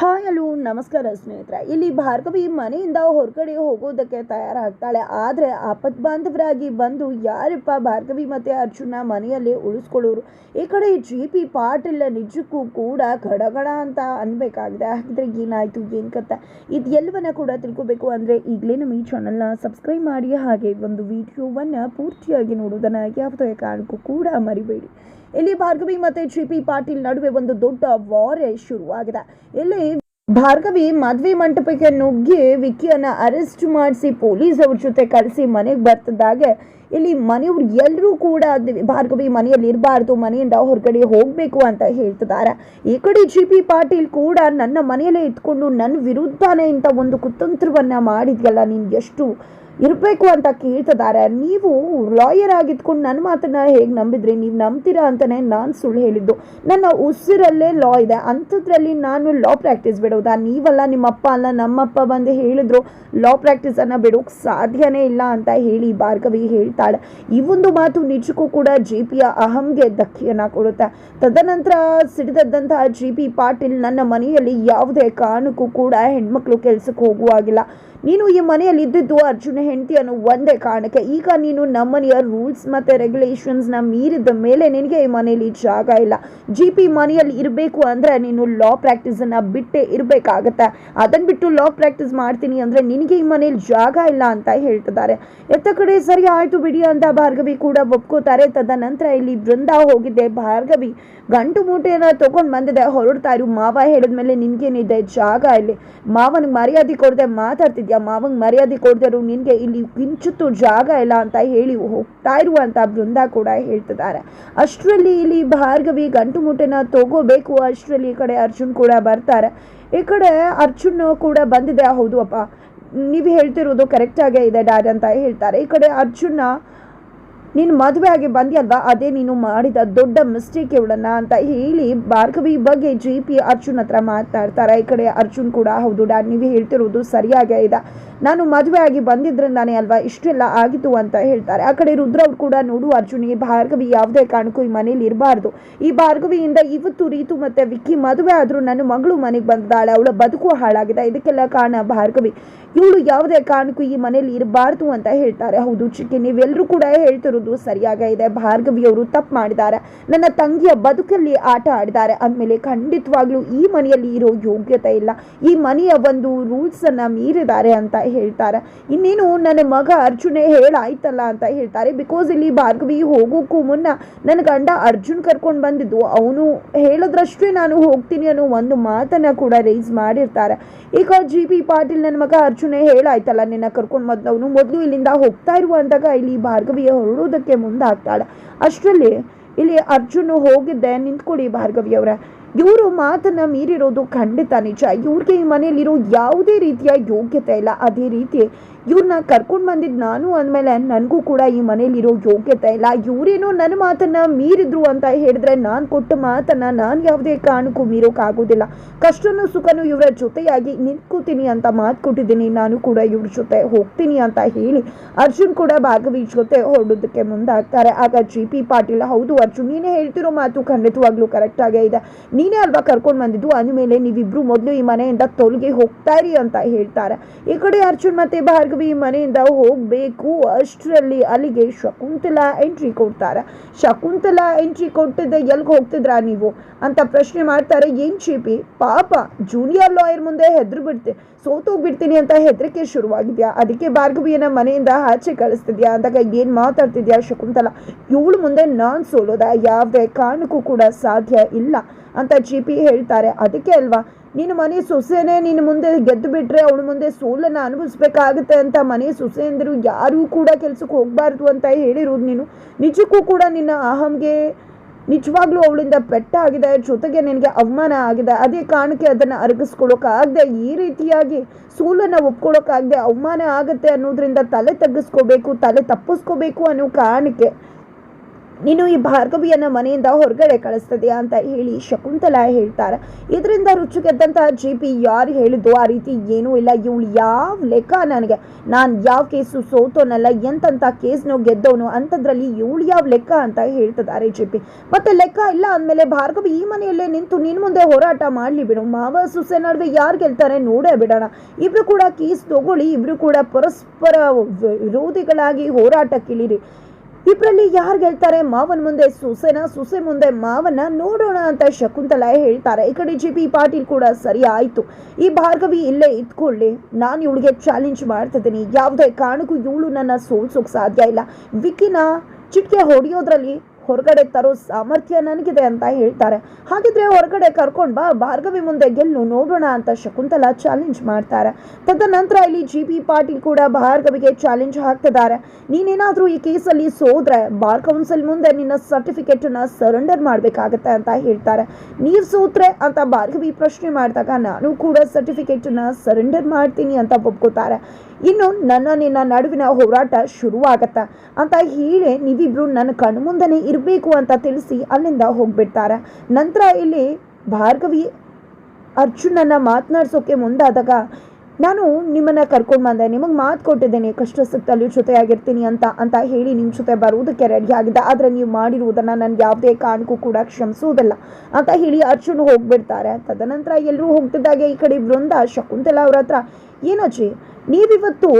Hi hello ನಮಸ್ಕಾರ ಸ್ನೇಹಿತರೆ. ಇಲ್ಲಿ ಭಾರ್ಗವಿ ಮನೆಯಿಂದ ಹೊರಗಡೆ ಹೋಗೋದಕ್ಕೆ ತಯಾರಾಗ್ತಾಳೆ. ಆದರೆ ಆಪತ್ ಬಾಂಧವರಾಗಿ ಬಂದು ಯಾರಪ್ಪ ಭಾರ್ಗವಿ ಮತ್ತು ಅರ್ಜುನ ಮನೆಯಲ್ಲಿ ಉಳಿಸ್ಕೊಳ್ಳೋರು? ಈ ಕಡೆ ಜಿ ಪಿ ಪಾಟೀಲ್ ನಿಜಕ್ಕೂ ಕೂಡ ಗಡಗಡ ಅಂತ ಅನ್ಬೇಕಾಗಿದೆ. ಹಾಗಿದ್ರೆ ಏನಾಯಿತು, ಏನು ಕತ್ತ ಇದು ಎಲ್ಲವನ್ನ ಕೂಡ ತಿಳ್ಕೊಬೇಕು ಅಂದರೆ ಈಗಲೇ ನಮ್ಮ ಈ ಚಾನಲ್ನ ಸಬ್ಸ್ಕ್ರೈಬ್ ಮಾಡಿ. ಹಾಗೆ ಒಂದು ವಿಡಿಯೋವನ್ನು ಪೂರ್ತಿಯಾಗಿ ನೋಡೋದನ್ನು ಯಾವುದೇ ಕಾರಣಕ್ಕೂ ಕೂಡ ಮರಿಬೇಡಿ. ಇಲ್ಲಿ ಭಾರ್ಗವಿ ಮತ್ತೆ ಜಿ ಪಿ ಪಾಟೀಲ್ ನಡುವೆ ಒಂದು ದೊಡ್ಡ ವಾರೆ ಶುರುವಾಗಿದೆ. ಇಲ್ಲಿ ಭಾರ್ಗವಿ ಮದ್ವೆ ಮಂಟಪಕ್ಕೆ ನುಗ್ಗಿ ವಿಕ್ಕಿಯನ್ನ ಅರೆಸ್ಟ್ ಮಾಡಿಸಿ ಪೊಲೀಸ್ ಅವ್ರ ಜೊತೆ ಕರೆಸಿ ಮನೆಗೆ ಬರ್ತಿದ್ದಾಗೆ. ಇಲ್ಲಿ ಮನೆಯವ್ರು ಎಲ್ಲರೂ ಕೂಡ ಭಾರ್ಗವಿ ಮನೆಯಲ್ಲಿ ಇರಬಾರ್ದು, ಮನೆಯಿಂದ ಹೊರಗಡೆ ಹೋಗಬೇಕು ಅಂತ ಹೇಳ್ತಿದ್ದಾರೆ. ಈ ಕಡೆ ಜಿ ಪಿ ಪಾಟೀಲ್ ಕೂಡ ನನ್ನ ಮನೆಯಲ್ಲೇ ಇದ್ಕೊಂಡು ನನ್ನ ವಿರುದ್ಧನೇ ಇಂಥ ಒಂದು ಕುತಂತ್ರವನ್ನ ಮಾಡಿದ್ಯಲ್ಲ, ನೀನು ಎಷ್ಟು ಇರಬೇಕು ಅಂತ ಕೇಳ್ತಿದ್ದಾರೆ. ನೀವು ಲಾಯರ್ ಆಗಿದ್ಕೊಂಡು ನನ್ನ ಮಾತನ್ನ ಹೇಗೆ ನಂಬಿದ್ರಿ? ನೀವು ನಂಬ್ತೀರಾ ಅಂತಲೇ ನಾನು ಸುಳ್ಳು ಹೇಳಿದ್ದು. ನನ್ನ ಉಸಿರಲ್ಲೇ ಲಾ ಇದೆ. ಅಂಥದ್ರಲ್ಲಿ ನಾನು ಲಾ ಪ್ರಾಕ್ಟೀಸ್ ಬಿಡೋದಾ? ನೀವಲ್ಲ ನಿಮ್ಮಪ್ಪ ಅಲ್ಲ, ನಮ್ಮಪ್ಪ ಬಂದು ಹೇಳಿದ್ರು ಲಾ ಪ್ರಾಕ್ಟೀಸನ್ನು ಬಿಡೋಕ್ಕೆ ಸಾಧ್ಯನೇ ಇಲ್ಲ ಅಂತ ಹೇಳಿ ಭಾರ್ಗವಿ ಹೇಳ್ತಾಳೆ. ಈ ಒಂದು ಮಾತು ನಿಜಕ್ಕೂ ಕೂಡ ಜಿ ಪಿಯ ಅಹಂಗೆ ಧಕ್ಕೆಯನ್ನು ಕೊಡುತ್ತೆ. ತದನಂತರ ಸಿಡಿದದ್ದಂತಹ ಜಿ ಪಿ ಪಾಟೀಲ್ ನನ್ನ ಮನೆಯಲ್ಲಿ ಯಾವುದೇ ಕಾರಣಕ್ಕೂ ಕೂಡ ಹೆಣ್ಮಕ್ಳು ಕೆಲಸಕ್ಕೆ ಹೋಗುವಾಗಿಲ್ಲ. ನೀನು ಈ ಮನೆಯಲ್ಲಿ ಇದ್ದಿದ್ದು ಅರ್ಜುನ ಹೆಂಡತಿ ಅನ್ನೋ ಒಂದೇ ಕಾರಣಕ್ಕೆ. ಈಗ ನೀನು ನಮ್ಮನೆಯ ರೂಲ್ಸ್ ಮತ್ತು ರೆಗ್ಯುಲೇಷನ್ಸ್ನ ಮೀರಿದ ಮೇಲೆ ನಿನಗೆ ಈ ಮನೆಯಲ್ಲಿ ಜಾಗ ಇಲ್ಲ. ಜಿ ಪಿ ಮನೆಯಲ್ಲಿ ಇರಬೇಕು ಅಂದರೆ ನೀನು ಲಾ ಪ್ರಾಕ್ಟೀಸನ್ನು ಬಿಟ್ಟೇ ಇರಬೇಕಾಗತ್ತೆ. ಅದನ್ನು ಬಿಟ್ಟು ಲಾ ಪ್ರಾಕ್ಟೀಸ್ ಮಾಡ್ತೀನಿ ಅಂದರೆ ನಿನಗೆ ಈ ಮನೇಲಿ ಜಾಗ ಇಲ್ಲ ಅಂತ ಹೇಳ್ತಿದ್ದಾರೆ. ಎತ್ತ ಕಡೆ ಸರಿ ಆಯಿತು ಬಿಡಿ ಅಂತ ಭಾರ್ಗವಿ ಕೂಡ ಒಪ್ಕೋತಾರೆ. ತದನಂತರ ಇಲ್ಲಿ ಬೃಂದ ಹೋಗಿದ್ದೆ ಭಾರ್ಗವಿ ಗಂಟು ಮೂಟೆಯನ್ನು ತಗೊಂಡು ಬಂದಿದೆ. ಹೊರಡ್ತಾ ಇರು. ಮಾವ ಹೇಳಿದ್ಮೇಲೆ ನಿನಗೇನಿದೆ? ಜಾಗ ಇಲ್ಲಿ. ಮಾವನಿಗೆ ಮರ್ಯಾದೆ ಕೊಡದೆ ಮಾತಾಡ್ತಿದ್ಯಾ ಮಾವಂಗೆ ಮರ್ಯಾದೆ ಕೊಡ್ದರು ನಿನಗೆ ಇಲ್ಲಿ ಕಿಂಚಿತ್ತು ಜಾಗ ಇಲ್ಲ ಅಂತ ಹೇಳಿ ಹೋಗ್ತಾ ಇರುವಂಥ ಬೃಂದ ಕೂಡ ಹೇಳ್ತಿದ್ದಾರೆ. ಅಷ್ಟರಲ್ಲಿ ಇಲ್ಲಿ ಭಾರ್ಗವಿ ಗಂಟು ಮುಟ್ಟೆನ ತಗೋಬೇಕು. ಅಷ್ಟರಲ್ಲಿ ಈ ಕಡೆ ಅರ್ಜುನ್ ಕೂಡ ಬರ್ತಾರೆ. ಈ ಕಡೆ ಅರ್ಜುನ್ ಕೂಡ ಬಂದಿದೆ. ಹೌದು ಅಪ್ಪ, ನೀವು ಹೇಳ್ತಿರೋದು ಕರೆಕ್ಟಾಗೇ ಇದೆ ಡ್ಯಾಡ್ ಅಂತ ಹೇಳ್ತಾರೆ. ಈ ಕಡೆ ಅರ್ಜುನ ನೀನು ಮದುವೆ ಆಗಿ ಅಲ್ವಾ ಅದೇ ನೀನು ಮಾಡಿದ ದೊಡ್ಡ ಮಿಸ್ಟೇಕ್ ಇವಳನ್ನ ಅಂತ ಹೇಳಿ ಭಾರ್ಗವಿ ಬಗ್ಗೆ ಜಿ ಪಿ ಅರ್ಜುನ್ ಹತ್ರ ಮಾತಾಡ್ತಾರೆ. ಈ ಕಡೆ ಅರ್ಜುನ್ ಕೂಡ ಹೌದು ಡ್ಯಾಡ್ ನೀವು ಹೇಳ್ತಿರೋದು ಸರಿಯಾಗೇ ಇದೆ. ನಾನು ಮದುವೆ ಆಗಿ ಬಂದಿದ್ರಿಂದಾನೇ ಅಲ್ವಾ ಇಷ್ಟೆಲ್ಲ ಆಗಿತ್ತು ಅಂತ ಹೇಳ್ತಾರೆ. ಆ ಕಡೆ ರುದ್ರ ಅವ್ರು ಕೂಡ ನೋಡು ಅರ್ಜುನ್ ಈ ಭಾರ್ಗವಿ ಯಾವುದೇ ಕಾರಣಕ್ಕೂ ಈ ಮನೇಲಿ ಇರಬಾರ್ದು. ಈ ಭಾರ್ಗವಿಯಿಂದ ಇವತ್ತು ರೀತು ಮತ್ತೆ ವಿಕ್ಕಿ ಮದುವೆ ಆದರೂ ನನ್ನ ಮಗಳು ಮನೆಗೆ ಬಂದಿದ್ದಾಳೆ ಅವಳ ಬದುಕು ಹಾಳಾಗಿದೆ. ಇದಕ್ಕೆಲ್ಲ ಕಾರಣ ಭಾರ್ಗವಿ. ಇವಳು ಯಾವುದೇ ಕಾರಣಕ್ಕೂ ಈ ಮನೇಲಿ ಇರಬಾರ್ದು ಅಂತ ಹೇಳ್ತಾರೆ. ಹೌದು ಚಿಕ್ಕಿ ನೀವೆಲ್ಲರೂ ಕೂಡ ಹೇಳ್ತಿರೋದು ಸರಿಯಾಗೇ ಇದೆ. ಭಾರ್ಗವಿಯವರು ತಪ್ಪು ಮಾಡಿದ್ದಾರೆ. ನನ್ನ ತಂಗಿಯ ಬದುಕಲ್ಲಿ ಆಟ ಆಡಿದ್ದಾರೆ. ಅಂದಮೇಲೆ ಖಂಡಿತವಾಗ್ಲೂ ಈ ಮನೆಯಲ್ಲಿ ಇರೋ ಯೋಗ್ಯತೆ ಇಲ್ಲ. ಈ ಮನೆಯ ಒಂದು ರೂಲ್ಸನ್ನು ಮೀರಿದ್ದಾರೆ ಅಂತ ಹೇಳ್ತಾರೆ. ಇನ್ನೇನು ನನ್ನ ಮಗ ಅರ್ಜುನೇ ಹೇಳಾಯ್ತಲ್ಲ ಅಂತ ಹೇಳ್ತಾರೆ. ಬಿಕಾಸ್ ಇಲ್ಲಿ ಭಾರ್ಗವಿ ಹೋಗೋಕ್ಕೂ ಮುನ್ನ ನನ್ನ ಗಂಡ ಅರ್ಜುನ್ ಕರ್ಕೊಂಡು ಬಂದಿದ್ದು. ಅವನು ಹೇಳಿದ್ರಷ್ಟೇ ನಾನು ಹೋಗ್ತೀನಿ ಅನ್ನೋ ಒಂದು ಮಾತನ್ನು ಕೂಡ ರೈಸ್ ಮಾಡಿರ್ತಾರೆ. ಈಗ ಜಿ ಪಿ ಪಾಟೀಲ್ ನನ್ನ ಮಗ ಅರ್ಜುನೇ ಹೇಳಾಯ್ತಲ್ಲ, ನಿನ್ನ ಕರ್ಕೊಂಡು ಬಂದವನು. ಮೊದಲು ಇಲ್ಲಿಂದ ಹೋಗ್ತಾ ಇರುವಂತಾಗ ಇಲ್ಲಿ ಭಾರ್ಗವಿಯ ಹೊರಡೋದಕ್ಕೆ ಮುಂದಾಗ್ತಾಳೆ. ಅಷ್ಟರಲ್ಲಿ ಇಲ್ಲಿ ಅರ್ಜುನ್ ಹೋಗಿದ್ದೆ, ನಿಂತ್ಕೊಳ್ಳಿ ಭಾರ್ಗವಿಯವರೇ ಇವರು ಮಾತನ್ನ ಮೀರಿರೋದು ಖಂಡಿತ ನಿಜ. ಇವ್ರಿಗೆ ಈ ಮನೆಯಲ್ಲಿರೋ ಯಾವುದೇ ರೀತಿಯ ಯೋಗ್ಯತೆ ಇಲ್ಲ. ಅದೇ ರೀತಿ ಇವ್ರನ್ನ ಕರ್ಕೊಂಡು ಬಂದಿದ್ದು ನಾನು ಅಂದಮೇಲೆ ನನಗೂ ಕೂಡ ಈ ಮನೇಲಿರೋ ಯೋಗ್ಯತೆ ಇಲ್ಲ. ಇವರೇನೋ ನನ್ನ ಮಾತನ್ನು ಮೀರಿದ್ರು ಅಂತ ಹೇಳಿದ್ರೆ ನಾನು ಕೊಟ್ಟ ಮಾತನ್ನು ನಾನು ಯಾವುದೇ ಕಾರಣಕ್ಕೂ ಮೀರೋಕ್ಕಾಗೋದಿಲ್ಲ ಕಷ್ಟನೂ ಸುಖನೂ ಇವರ ಜೊತೆಯಾಗಿ ನಿಂತ್ಕೋತೀನಿ ಅಂತ ಮಾತು ಕೊಟ್ಟಿದ್ದೀನಿ. ನಾನು ಕೂಡ ಇವ್ರ ಜೊತೆ ಹೋಗ್ತೀನಿ ಅಂತ ಹೇಳಿ ಅರ್ಜುನ್ ಕೂಡ ಭಾಗವಿ ಜೊತೆ ಹೊರಡೋದಕ್ಕೆ ಮುಂದಾಗ್ತಾರೆ. ಆಗ ಜಿ ಪಿ ಪಾಟೀಲ್, ಹೌದು ಅರ್ಜುನ್, ನೀನೇ ಹೇಳ್ತಿರೋ ಮಾತು ಖಂಡಿತವಾಗ್ಲೂ ಕರೆಕ್ಟಾಗೇ ಇದೆ. ನೀನೇ ಅಲ್ವಾ ಕರ್ಕೊಂಡು ಬಂದಿದ್ದು? ಅಂದಮೇಲೆ ನೀವಿಬ್ರು ಮೊದಲು ಈ ಮನೆಯಿಂದ ತೊಲಗಿ ಹೋಗ್ತಾ ಇರಿ ಅಂತ ಹೇಳ್ತಾರೆ. ಈ ಕಡೆ ಅರ್ಜುನ್ ಮತ್ತೆ ಭಾರ್ಗವಿ ಈ ಮನೆಯಿಂದ ಹೋಗಬೇಕು. ಅಷ್ಟರಲ್ಲಿ ಅಲ್ಲಿಗೆ ಶಕುಂತಲಾ ಎಂಟ್ರಿ ಕೊಡ್ತಾರೆ. ಶಕುಂತಲಾ ಎಂಟ್ರಿ ಕೊಟ್ಟಿದ್ದೆ, ಎಲ್ಗೆ ಹೋಗ್ತಿದ್ರಾ ನೀವು? ಅಂತ ಪ್ರಶ್ನೆ ಮಾಡ್ತಾರೆ. ಏನು ಚೀಪಿ ಪಾಪ ಜೂನಿಯರ್ ಲಾಯರ್ ಮುಂದೆ ಹೆದ್ರು ಬಿಡ್ತೆ, ಸೋತೋಗ್ಬಿಡ್ತೀನಿ ಅಂತ ಹೆದರಿಕೆ ಶುರುವಾಗಿದ್ಯಾ? ಅದಕ್ಕೆ ಭಾರ್ಗವಿಯನ್ನ ಮನೆಯಿಂದ ಆಚೆ ಕಳಿಸ್ತಿದ್ಯಾ? ಅಂದಾಗ ಏನು ಮಾತಾಡ್ತಿದ್ಯಾ ಶಕುಂತಲಾ? ಇವಳು ಮುಂದೆ ನಾನು ಸೋಲೋದ? ಯಾವುದೇ ಕಾರಣಕ್ಕೂ ಕೂಡ ಸಾಧ್ಯ ಇಲ್ಲ. ಅಂತ ಜಿ ಪಿ ಹೇಳ್ತಾರೆ. ಅದಕ್ಕೆ ಅಲ್ವಾ? ನೀನು ಮನೆ ಸೊಸೆನೇ ನೀನು ಮುಂದೆ ಗೆದ್ದು ಬಿಟ್ರೆ ಅವಳು ಮುಂದೆ ಸೋಲನ್ನು ಅನುಭವಿಸ್ಬೇಕಾಗುತ್ತೆ ಅಂತ ಮನೆ ಸೊಸೆಯಂದರು ಯಾರೂ ಕೂಡ ಕೆಲ್ಸಕ್ಕೆ ಹೋಗಬಾರ್ದು ಅಂತ ಹೇಳಿರೋದು ನೀನು. ನಿಜಕ್ಕೂ ಕೂಡ ನಿನ್ನ ಅಹಂಗೆ ನಿಜವಾಗ್ಲೂ ಅವಳಿಂದ ಪೆಟ್ಟಾಗಿದೆ ಜೊತೆಗೆ ನಿನಗೆ ಅವಮಾನ ಆಗಿದೆ. ಅದೇ ಕಾರಣಕ್ಕೆ ಅದನ್ನು ಅರಗಿಸ್ಕೊಳ್ಳೋಕ್ಕಾಗದೆ ಈ ರೀತಿಯಾಗಿ ಸೋಲನ್ನು ಒಪ್ಕೊಳ್ಳೋಕ್ಕಾಗದೆ ಅವಮಾನ ಆಗುತ್ತೆ ಅನ್ನೋದ್ರಿಂದ ತಲೆ ತಗ್ಗಿಸ್ಕೋಬೇಕು, ತಲೆ ತಪ್ಪಿಸ್ಕೋಬೇಕು ಅನ್ನೋ ಕಾರಣಕ್ಕೆ ನೀನು ಈ ಭಾರ್ಗವಿಯನ್ನ ಮನೆಯಿಂದ ಹೊರಗಡೆ ಕಳಿಸ್ತದೆಯಾ ಅಂತ ಹೇಳಿ ಶಕುಂತಲಾ ಹೇಳ್ತಾರೆ. ಇದರಿಂದ ರುಚಿಗೆದ್ದಂತಹ ಜಿ ಪಿ ಯಾರು ಹೇಳಿದ್ದು ಆ ರೀತಿ ಏನೂ ಇಲ್ಲ. ಇವಳು ಯಾವ ಲೆಕ್ಕ ನನಗೆ? ನಾನು ಯಾವ ಕೇಸು ಸೋತೋನಲ್ಲ, ಎಂತಂತ ಕೇಸ್ನು ಗೆದ್ದವನು ಅಂಥದ್ರಲ್ಲಿ ಇವಳು ಯಾವ ಲೆಕ್ಕ ಅಂತ ಹೇಳ್ತದಾರೆ ಜಿ ಪಿ ಮತ್ತೆ ಲೆಕ್ಕ ಇಲ್ಲ ಅಂದಮೇಲೆ ಭಾರ್ಗವಿ ಈ ಮನೆಯಲ್ಲೇ ನಿಂತು ನಿನ್ನ ಮುಂದೆ ಹೋರಾಟ ಮಾಡಲಿ ಬಿಡು. ಮಾವ ಸುಸೆ ನಡುವೆ ಯಾರು ಗೆಲ್ತಾರೆ ನೋಡೇ ಬಿಡೋಣ. ಇಬ್ರು ಕೂಡ ಕೇಸ್ ತಗೊಳ್ಳಿ, ಇಬ್ರು ಕೂಡ ಪರಸ್ಪರ ವಿರೋಧಿಗಳಾಗಿ ಹೋರಾಟಕ್ಕಿಳಿರಿ. ಇಬ್ಬರಲ್ಲಿ ಯಾರು ಗೆಲ್ತಾರೆ? ಮಾವನ ಮುಂದೆ ಸುಸೆನ, ಸುಸೆ ಮುಂದೆ ಮಾವನ ನೋಡೋಣ ಅಂತ ಶಕುಂತಲಾ ಹೇಳ್ತಾರೆ. ಈ ಕಡೆ ಜಿ ಪಿ ಪಾಟೀಲ್ ಕೂಡ ಸರಿ ಆಯ್ತು. ಈ ಭಾರ್ಗವಿ ಇಲ್ಲೇ ಇದ್ಕೊಳ್ಳಿ. ನಾನು ಇವಳಿಗೆ ಚಾಲೆಂಜ್ ಮಾಡ್ತಿದ್ದೀನಿ ಯಾವುದೇ ಕಾರಣಕ್ಕೂ ಇವಳು ನನ್ನ ಸೋಲ್ಸೋಕ್ ಸಾಧ್ಯ ಇಲ್ಲ. ವಿಕಿನ ಚಿಟ್ಕೆ ಹೊಡೆಯೋದ್ರಲ್ಲಿ ಹೊರಗಡೆ ತರೋ ಸಾಮರ್ಥ್ಯ ನನಗಿದೆ ಅಂತ ಹೇಳ್ತಾರೆ. ಹಾಗಿದ್ರೆ ಹೊರಗಡೆ ಕರ್ಕೊಂಡ್ ಬಾ, ಭಾರ್ಗವಿ ಮುಂದೆ ಗೆಲ್ಲು, ನೋಡೋಣ ಅಂತ ಶಕುಂತಲಾ ಚಾಲೆಂಜ್ ಮಾಡ್ತಾರೆ. ತದನಂತರ ಇಲ್ಲಿ ಜಿ ಪಿ ಪಾಟೀಲ್ ಕೂಡ ಭಾರ್ಗವಿಗೆ ಚಾಲೆಂಜ್ ಹಾಕ್ತಿದ್ದಾರೆ. ನೀನೇನಾದ್ರೂ ಈ ಕೇಸಲ್ಲಿ ಸೋದ್ರೆ, ಬಾರ್ ಕೌನ್ಸಿಲ್ ಮುಂದೆ ನಿನ್ನ ಸರ್ಟಿಫಿಕೇಟ್ನ ಸರೆಂಡರ್ ಮಾಡ್ಬೇಕಾಗತ್ತೆ ಅಂತ ಹೇಳ್ತಾರೆ. ನೀವ್ ಸೋತ್ರೆ ಅಂತ ಭಾರ್ಗವಿ ಪ್ರಶ್ನೆ ಮಾಡಿದಾಗ ನಾನು ಕೂಡ ಸರ್ಟಿಫಿಕೇಟ್ನ ಸರೆಂಡರ್ ಮಾಡ್ತೀನಿ ಅಂತ ಒಪ್ಕೋತಾರೆ. ಇನ್ನು ನನ್ನ ನಿನ್ನ ನಡುವಿನ ಹೋರಾಟ ಶುರುವಾಗತ್ತೆ. ಅಂತ ಹೇಳಿ ನೀವಿಬ್ರು ನನ್ನ ಕಣ್ಣು ಮುಂದೆನೆ ಇರಬೇಕು ಅಂತ ತಿಳಿಸಿ ಅಲ್ಲಿಂದ ಹೋಗ್ಬಿಡ್ತಾರೆ. ನಂತರ ಇಲ್ಲಿ ಭಾರ್ಗವಿ ಅರ್ಜುನನ್ನ ಮಾತನಾಡ್ಸೋಕೆ ಮುಂದಾದಾಗ, ನಾನು ನಿಮ್ಮನ್ನ ಕರ್ಕೊಂಡು ಬಂದೆ, ನಿಮಗೆ ಮಾತು ಕೊಟ್ಟಿದ್ದೇನೆ ಕಷ್ಟ ಸುತ್ತಲೂ ಜೊತೆಯಾಗಿರ್ತೀನಿ ಅಂತ ಅಂತ ಹೇಳಿ ನಿಮ್ಮ ಜೊತೆ ಬರುವುದಕ್ಕೆ ರೆಡಿ ಆಗಿದ್ದ. ಆದರೆ ನೀವು ಮಾಡಿರುವುದನ್ನು ನನಗೆ ಯಾವುದೇ ಕಾರಣಕ್ಕೂ ಕೂಡ ಕ್ಷಮಿಸುವುದಿಲ್ಲ, ಅಂತ ಹೇಳಿ ಅರ್ಜುನ್ ಹೋಗ್ಬಿಡ್ತಾರೆ. ತದನಂತರ ಎಲ್ಲರೂ ಹೋಗ್ತಿದ್ದಾಗೆ ಈ ಕಡೆ ಬೃಂದ ಶಕುಂತಲಾ ಅವ್ರ ಹತ್ರ ಏನಜ್ಜಿ ನೀವಿವತ್ತು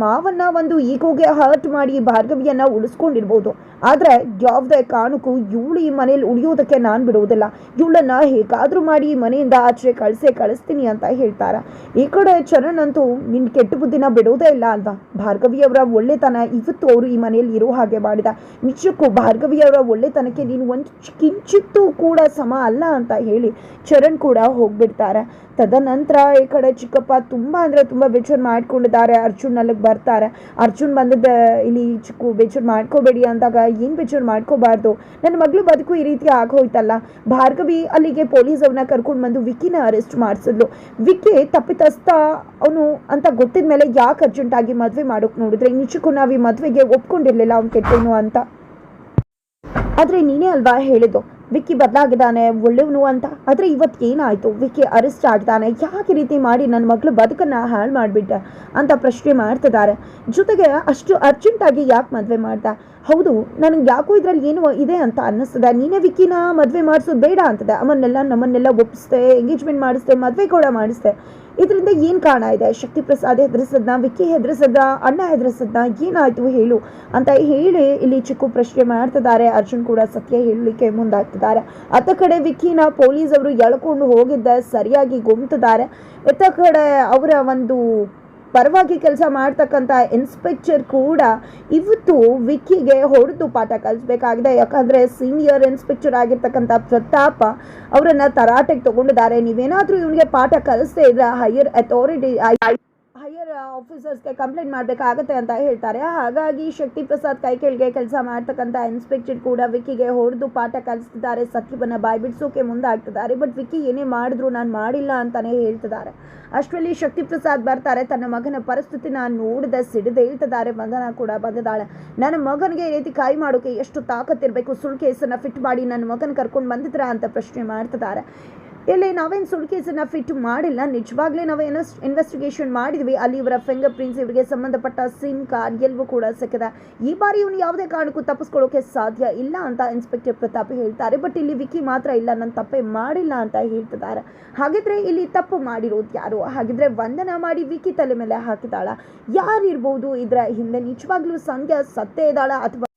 ಮಾವನ್ನ ಒಂದು ಈಗೋಗೆ ಹರ್ಟ್ ಮಾಡಿ ಭಾರ್ಗವಿಯನ್ನ ಉಳಿಸ್ಕೊಂಡಿರ್ಬೋದು. ಆದರೆ ಯಾವುದೇ ಕಾರಣಕ್ಕೂ ಇವಳು ಈ ಮನೇಲಿ ಉಳಿಯೋದಕ್ಕೆ ನಾನು ಬಿಡುವುದಿಲ್ಲ. ಇವಳನ್ನ ಹೇಗಾದರೂ ಮಾಡಿ ಮನೆಯಿಂದ ಆಚೆ ಕಳಿಸೇ ಕಳಿಸ್ತೀನಿ ಅಂತ ಹೇಳ್ತಾರೆ. ಈ ಕಡೆ ಚರಣ್ ಅಂತೂ ನಿನ್ನ ಕೆಟ್ಟ ಬುದ್ಧಿನ ಬಿಡೋದೇ ಇಲ್ಲ ಅಲ್ವಾ? ಭಾರ್ಗವಿಯವರ ಒಳ್ಳೆತನ ಇವತ್ತು ಅವರು ಈ ಮನೆಯಲ್ಲಿ ಇರೋ ಹಾಗೆ ಮಾಡಿದ. ನಿಜಕ್ಕೂ ಭಾರ್ಗವಿಯವರ ಒಳ್ಳೆತನಕ್ಕೆ ನೀನು ಒಂದು ಕಿಂಚಿತ್ತೂ ಕೂಡ ಸಮ ಅಲ್ಲ ಅಂತ ಹೇಳಿ ಚರಣ್ ಕೂಡ ಹೋಗ್ಬಿಡ್ತಾರೆ. ತದನಂತರ ಈ ಕಡೆ ಚಿಕ್ಕಪ್ಪ ತುಂಬ ಅಂದರೆ ತುಂಬ ಬೇಜಾರು ಮಾಡ್ಕೊಂಡಿದ್ದಾರೆ. ಅರ್ಜುನ್ ಅಲ್ಲಿಗೆ ಬರ್ತಾರೆ. ಅರ್ಜುನ್ ಬಂದದ ಇಲ್ಲಿ ಚಿಕ್ಕು ಬೇಜಾರು ಮಾಡ್ಕೋಬೇಡಿ ಅಂದಾಗ ಏನು ಬೇಜಾರು ಮಾಡ್ಕೋಬಾರ್ದು? ನನ್ನ ಮಗಳು ಬದುಕು ಈ ರೀತಿ ಆಗೋಯ್ತಲ್ಲ. ಭಾರ್ಗವಿ ಅಲ್ಲಿಗೆ ಪೊಲೀಸ್ ಅವ್ರನ್ನ ಕರ್ಕೊಂಡು ಬಂದು ವಿಕಿನ ಅರೆಸ್ಟ್ ಮಾಡಿಸಿದ್ಲು. ವಿಕಿ ತಪ್ಪಿತಸ್ಥ ಅವನು ಅಂತ ಗೊತ್ತಿದ ಮೇಲೆ ಯಾಕೆ ಅರ್ಜೆಂಟಾಗಿ ಮದುವೆ ಮಾಡೋಕೆ ನೋಡಿದ್ರೆ ನಿಜಕ್ಕೂ ನಾವು ಈ ಮದುವೆಗೆ ಒಪ್ಕೊಂಡಿರಲಿಲ್ಲ ಅವ್ನು ಕೆಟ್ಟನು ಅಂತ. ಆದರೆ ನೀನೇ ಅಲ್ವಾ ಹೇಳಿದ್ದು? ವಿಕ್ಕಿ ಬದಲಾಗಿದ್ದಾನೆ, ಒಳ್ಳೆಯವನು ಅಂತ. ಆದರೆ ಇವತ್ತು ಏನಾಯಿತು? ವಿಕ್ಕಿ ಅರೆಸ್ಟ್ ಆಗ್ತಾನೆ ಯಾಕೆ ರೀತಿ ಮಾಡಿ ನನ್ನ ಮಗಳು ಬದುಕನ್ನು ಹಾಳು ಮಾಡಿಬಿಟ್ಟೆ ಅಂತ ಪ್ರಶ್ನೆ ಮಾಡ್ತಿದ್ದಾರೆ. ಜೊತೆಗೆ ಅಷ್ಟು ಅರ್ಜೆಂಟಾಗಿ ಯಾಕೆ ಮದುವೆ ಮಾಡ್ದ ಹೌದು, ನನಗೆ ಯಾಕೋ ಇದರಲ್ಲಿ ಏನು ಇದೆ ಅಂತ ಅನ್ನಿಸ್ತದೆ. ನೀನೇ ವಿಕ್ಕಿನ ಮದುವೆ ಮಾಡಿಸೋದು ಬೇಡ ಅಂತದೆ. ಅವನ್ನೆಲ್ಲ ನಮ್ಮನ್ನೆಲ್ಲ ಒಪ್ಪಿಸ್ದೆ ಎಂಗೇಜ್ಮೆಂಟ್ ಮಾಡಿಸ್ದೆ, ಮದುವೆ ಕೂಡ ಮಾಡಿಸ್ದೆ. ಇದರಿಂದ ಏನು ಕಾರಣ ಇದೆ? ಶಕ್ತಿ ಪ್ರಸಾದ್ ಹೆದರಿಸದ್ನ, ವಿಕ್ಕಿ ಹೆದರಿಸದ ಅಣ್ಣ ಹೆದರಿಸದ್ನ, ಏನಾಯ್ತು ಹೇಳು ಅಂತ ಹೇಳಿ ಇಲ್ಲಿ ಚಿಕ್ಕು ಪ್ರಶ್ನೆ ಮಾಡ್ತಿದ್ದಾರೆ. ಅರ್ಜುನ್ ಕೂಡ ಸತ್ಯ ಹೇಳಲಿಕ್ಕೆ ಮುಂದಾಗ್ತಿದ್ದಾರೆ. ಅತ್ತ ಕಡೆ ವಿಕ್ಕಿನ ಪೊಲೀಸ್ ಅವರು ಎಳ್ಕೊಂಡು ಹೋಗಿದ್ದ, ಸರಿಯಾಗಿ ಗುಮ್ತಿದ್ದಾರೆ. ಇತ್ತ ಕಡೆ ಅವರ ಒಂದು ಪರವಾಗಿ ಕೆಲಸ ಮಾಡ್ತಕ್ಕಂಥ ಇನ್ಸ್ಪೆಕ್ಟರ್ ಕೂಡ ಇವತ್ತು ವಿಕ್ಕಿಗೆ ಹೊಡೆದು ಪಾಠ ಕಲಿಸ್ಬೇಕಾಗಿದೆ. ಯಾಕಂದರೆ ಸೀನಿಯರ್ ಇನ್ಸ್ಪೆಕ್ಟರ್ ಆಗಿರ್ತಕ್ಕಂಥ ಪ್ರತಾಪ ಅವರನ್ನು ತರಾಟೆಗೆ ತಗೊಂಡಿದ್ದಾರೆ. ನೀವೇನಾದರೂ ಇವನಿಗೆ ಪಾಠ ಕಲಿಸ್ದೇ ಇದ್ರೆ ಹೈಯರ್ ಅಥಾರಿಟಿ ಆಫೀಸರ್ಸ್ಗೆ ಕಂಪ್ಲೇಂಟ್ ಮಾಡಬೇಕಾಗತ್ತೆ ಅಂತ ಹೇಳ್ತಾರೆ. ಹಾಗಾಗಿ ಶಕ್ತಿ ಪ್ರಸಾದ್ ಕೈ ಕೆಳಗೆ ಕೆಲಸ ಮಾಡ್ತಕ್ಕಂಥ ಇನ್ಸ್ಪೆಕ್ಟರ್ ಕೂಡ ವಿಕ್ಕಿಗೆ ಹೊಡೆದು ಪಾಠ ಕಲಿಸ್ತಿದ್ದಾರೆ. ಸತ್ಯವನ್ನು ಬಾಯ್ಬಿಡ್ಸೋಕೆ ಮುಂದಾಗ್ತಿದ್ದಾರೆ. ಬಟ್ ವಿಕ್ಕಿ ಏನೇ ಮಾಡಿದ್ರು ನಾನು ಮಾಡಿಲ್ಲ ಅಂತಾನೆ ಹೇಳ್ತಿದ್ದಾರೆ. ಅಷ್ಟರಲ್ಲಿ ಶಕ್ತಿ ಪ್ರಸಾದ್ ಬರ್ತಾರೆ. ತನ್ನ ಮಗನ ಪರಿಸ್ಥಿತಿ ನಾನು ನೋಡಿದ, ಸಿಡಿದು, ಹೇಳ್ತಿದ್ದಾರೆ. ಬಂಧನ ಕೂಡ ಬಂದಿದ್ದಾಳೆ. ನನ್ನ ಮಗನಿಗೆ ಈ ರೀತಿ ಕಾಯಿ ಮಾಡೋಕೆ ಎಷ್ಟು ತಾಕತ್ತಿರಬೇಕು? ಸುಳ್ಳು ಕೇಸನ್ನು ಫಿಟ್ ಮಾಡಿ ನನ್ನ ಮಗನ ಕರ್ಕೊಂಡು ಬಂದಿದ್ರ ಅಂತ ಪ್ರಶ್ನೆ ಮಾಡ್ತಿದ್ದಾರೆ. ಇಲ್ಲಿ ನಾವೇನು ಸುಳ್ಕೇಸನ್ನ ಫಿಟ್ ಮಾಡಿಲ್ಲ, ನಿಜವಾಗ್ಲೇ ನಾವು ಏನೋ ಇನ್ವೆಸ್ಟಿಗೇಷನ್ ಮಾಡಿದ್ವಿ, ಅಲ್ಲಿ ಇವರ ಫಿಂಗರ್ ಪ್ರಿಂಟ್ಸ್ ಇವರಿಗೆ ಸಂಬಂಧಪಟ್ಟ ಸಿಮ್ ಕಾರ್ಡ್ ಎಲ್ಲವೂ ಕೂಡ ಸಿಕ್ಕಿದೆ. ಈ ಬಾರಿ ಇವನು ಯಾವುದೇ ಕಾರಣಕ್ಕೂ ತಪ್ಪಿಸ್ಕೊಳ್ಳೋಕೆ ಸಾಧ್ಯ ಇಲ್ಲ ಅಂತ ಇನ್ಸ್ಪೆಕ್ಟರ್ ಪ್ರತಾಪ್ ಹೇಳ್ತಾರೆ. ಬಟ್ ಇಲ್ಲಿ ವಿಕಿ ಮಾತ್ರ ಇಲ್ಲ, ನಾನು ತಪ್ಪೇ ಮಾಡಿಲ್ಲ ಅಂತ ಹೇಳ್ತಿದ್ದಾರೆ. ಹಾಗಿದ್ರೆ ಇಲ್ಲಿ ತಪ್ಪು ಮಾಡಿರೋದು ಯಾರು? ಹಾಗಿದ್ರೆ ವಂದನ ಮಾಡಿ ವಿಕಿ ತಲೆ ಮೇಲೆ ಹಾಕಿದಾಳ ಯಾರಿರ್ಬೋದು? ಇದರ ಹಿಂದೆ ನಿಜವಾಗ್ಲೂ ಸಂಧ್ಯಾ ಸತ್ತೇ ಇದ್ದಾಳ ಅಥವಾ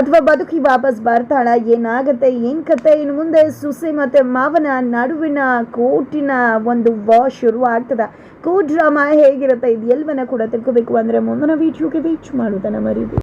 ಅಥವಾ ಬದುಕಿ ವಾಪಸ್ ಬರ್ತಾಳ, ಏನಾಗತ್ತೆ, ಏನ್ ಕತೆ? ಇನ್ನು ಮುಂದೆ ಸುಸಿ ಮತ್ತೆ ಮಾವನ ನಡುವಿನ ಕೋಟಿನ ಒಂದು ವ ಶುರು ಆಗ್ತದ ಕೋ ಡ್ರಾಮಾ ಹೇಗಿರುತ್ತೆ? ಇದು ಎಲ್ಲವನ್ನ ಕೂಡ ತಿಳ್ಕೋಬೇಕು ಅಂದ್ರೆ ಮುಂದಿನ ವೀಡಿಯೋಗೆ ವೀಚ್ ಮಾಡೋದನ್ನ ಮರಿಬೇಡಿ.